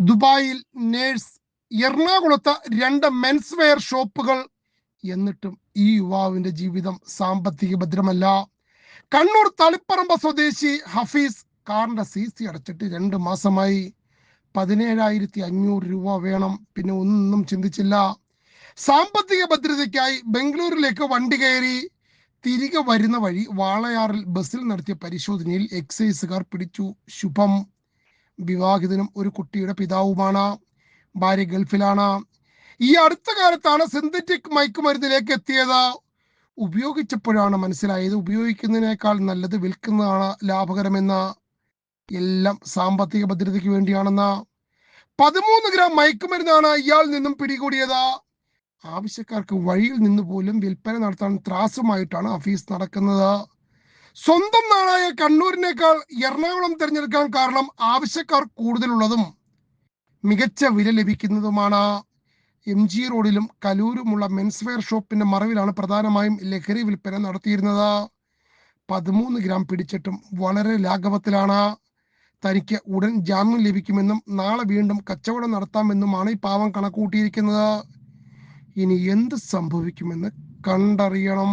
ദുബായിൽ നേഴ്സ് എറണാകുളത്ത് രണ്ട് മെൻസ് വെയർ ഷോപ്പുകൾ. എന്നിട്ടും ഈ യുവാവിന്റെ ജീവിതം സാമ്പത്തിക ഭദ്രമല്ല. കണ്ണൂർ തളിപ്പറമ്പ സ്വദേശി ഹഫീസ് കാറിന്റെ സി സി അടച്ചിട്ട് രണ്ട് മാസമായി. പതിനേഴായിരത്തി അഞ്ഞൂറ് രൂപ വേണം. പിന്നെ ഒന്നും ചിന്തിച്ചില്ല. സാമ്പത്തിക ഭദ്രതയ്ക്കായി ബംഗളൂരിലേക്ക് വണ്ടി കയറി. തിരികെ വരുന്ന വഴി വാളയാറിൽ ബസ്സിൽ നടത്തിയ പരിശോധനയിൽ എക്സൈസുകാർ പിടിച്ചു. ശുഭം. വിവാഹിതനും ഒരു കുട്ടിയുടെ പിതാവുമാണ്. ഭാര്യ ഗൾഫിലാണ്. ഈ അടുത്ത കാലത്താണ് സിന്തറ്റിക് മയക്കുമരുന്നിലേക്ക് എത്തിയത്. ഉപയോഗിച്ചപ്പോഴാണ് മനസ്സിലായത് ഉപയോഗിക്കുന്നതിനേക്കാൾ നല്ലത് വിൽക്കുന്നതാണ് ലാഭകരമെന്ന്. എല്ലാം സാമ്പത്തിക ഭദ്രതയ്ക്ക് വേണ്ടിയാണെന്ന്. പതിമൂന്ന് ഗ്രാം മയക്കുമരുന്നാണ് ഇയാൾ നിന്നും പിടികൂടിയത്. ആവശ്യക്കാർക്ക് വഴിയിൽ നിന്ന് പോലും വിൽപ്പന നടത്താൻ ത്രാസുമായിട്ടാണ് ഹഫീസ് നടക്കുന്നത്. സ്വന്തം നാടായ കണ്ണൂരിനേക്കാൾ എറണാകുളം തിരഞ്ഞെടുക്കാൻ കാരണം ആവശ്യക്കാർ കൂടുതലുള്ളതും മികച്ച വില ലഭിക്കുന്നതുമാണ്. എം ജി റോഡിലും കലൂരുമുള്ള മെൻസ് വെയർ ഷോപ്പിന്റെ മറവിലാണ് പ്രധാനമായും ലഹരി വിൽപ്പന നടത്തിയിരുന്നത്. പതിമൂന്ന് ഗ്രാം പിടിച്ചിട്ടും വളരെ ലാഘവത്തിലാണ്. തനിക്ക് ഉടൻ ജാമ്യം ലഭിക്കുമെന്നും നാളെ വീണ്ടും കച്ചവടം നടത്താമെന്നുമാണ് ഈ പാവം കണക്കൂട്ടിയിരിക്കുന്നത് ഇനി എന്ത് സംഭവിക്കുമെന്ന് കണ്ടറിയണം.